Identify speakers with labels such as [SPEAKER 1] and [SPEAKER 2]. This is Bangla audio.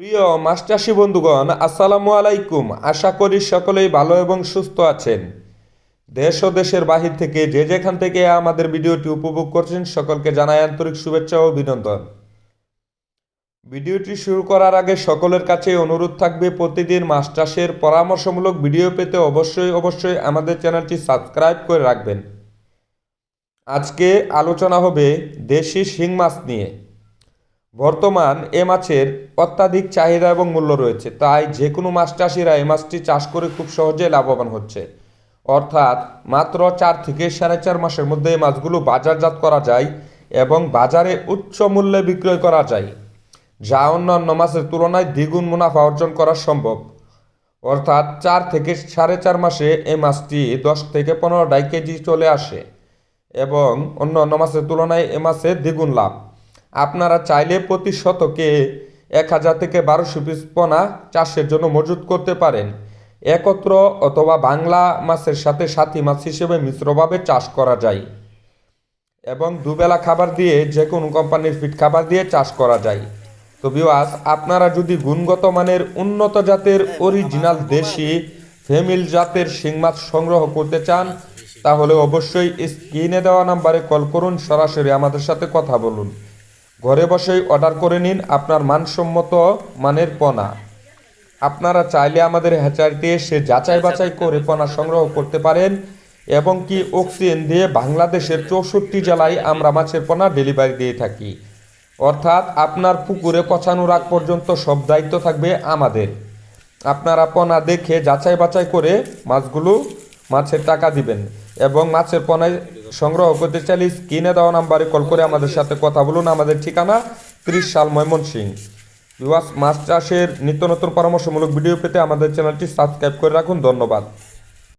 [SPEAKER 1] প্রিয় মাস্টারসি বন্ধুগণ, আসসালামু আলাইকুম। আশা করি সকলেই ভালো এবং সুস্থ আছেন। দেশ ও দেশের বাহির থেকে যে যেখান থেকে আমাদের ভিডিওটি উপভোগ করছেন, সকলকে জানাই আন্তরিক শুভেচ্ছা ও অভিনন্দন। ভিডিওটি শুরু করার আগে সকলের কাছে অনুরোধ থাকবে, প্রতিদিন চাষের পরামর্শমূলক ভিডিও পেতে অবশ্যই অবশ্যই আমাদের চ্যানেলটি সাবস্ক্রাইব করে রাখবেন। আজকে আলোচনা হবে দেশি শিং মাছ নিয়ে। বর্তমান এ মাছের অত্যাধিক চাহিদা এবং মূল্য রয়েছে। তাই যে কোনো মাছ চাষিরা এই মাছটি চাষ করে খুব সহজে লাভবান হচ্ছে। অর্থাৎ মাত্র চার থেকে সাড়ে চার মাসের মধ্যে এই মাছগুলো বাজারজাত করা যায় এবং বাজারে উচ্চ মূল্যে বিক্রয় করা যায়, যা অন্যান্য মাছের তুলনায় দ্বিগুণ মুনাফা অর্জন করা সম্ভব। অর্থাৎ চার থেকে সাড়ে চার মাসে এই মাছটি দশ থেকে পনেরো ডাই কেজি চলে আসে এবং অন্য অন্য মাছের তুলনায় এ মাছের দ্বিগুণ লাভ। আপনারা চাইলে প্রতি শতকে এক হাজার থেকে বারোশো পিস পোনা চাষের জন্য মজুত করতে পারেন। একত্র অথবা বাংলা মাছের সাথে সাথী মাছ হিসেবে মিশ্রভাবে চাষ করা যায় এবং দুবেলা খাবার দিয়ে যে কোনো কোম্পানির ফিট খাবার দিয়ে চাষ করা যায়। তো বিওয়াস আপনারা যদি গুণগত মানের উন্নত জাতের অরিজিনাল দেশি ফেমিল জাতের শিং মাছ সংগ্রহ করতে চান, তাহলে অবশ্যই স্ক্রিনে দেওয়া নাম্বারে কল করুন, সরাসরি আমাদের সাথে কথা বলুন। ঘরে বসেই অর্ডার করে নিন আপনার মানসম্মত মানের পোনা। আপনারা চাইলে আমাদের হ্যাচারিতে এসে যাচাই বাছাই করে পোনা সংগ্রহ করতে পারেন এবং কি অক্সিজেন দিয়ে বাংলাদেশের চৌষট্টি জেলায় আমরা মাছের পোনা ডেলিভারি দিয়ে থাকি। অর্থাৎ আপনার পুকুরে পচানোর আগ পর্যন্ত সব দায়িত্ব থাকবে আমাদের। আপনারা পোনা দেখে যাচাই বাছাই করে মাছগুলো মাছের টাকা দিবেন এবং মাছের পণায় সংগ্রহ করতে চাইলে স্ক্রিনে দেওয়া নাম্বারে কল করে আমাদের সাথে কথা বলুন। আমাদের ঠিকানা ত্রিশ সাল ময়মনসিং। বিবাস মাছ চাষের নিত্য নতুন পরামর্শমূলক ভিডিও পেতে আমাদের চ্যানেলটি সাবস্ক্রাইব করে রাখুন। ধন্যবাদ।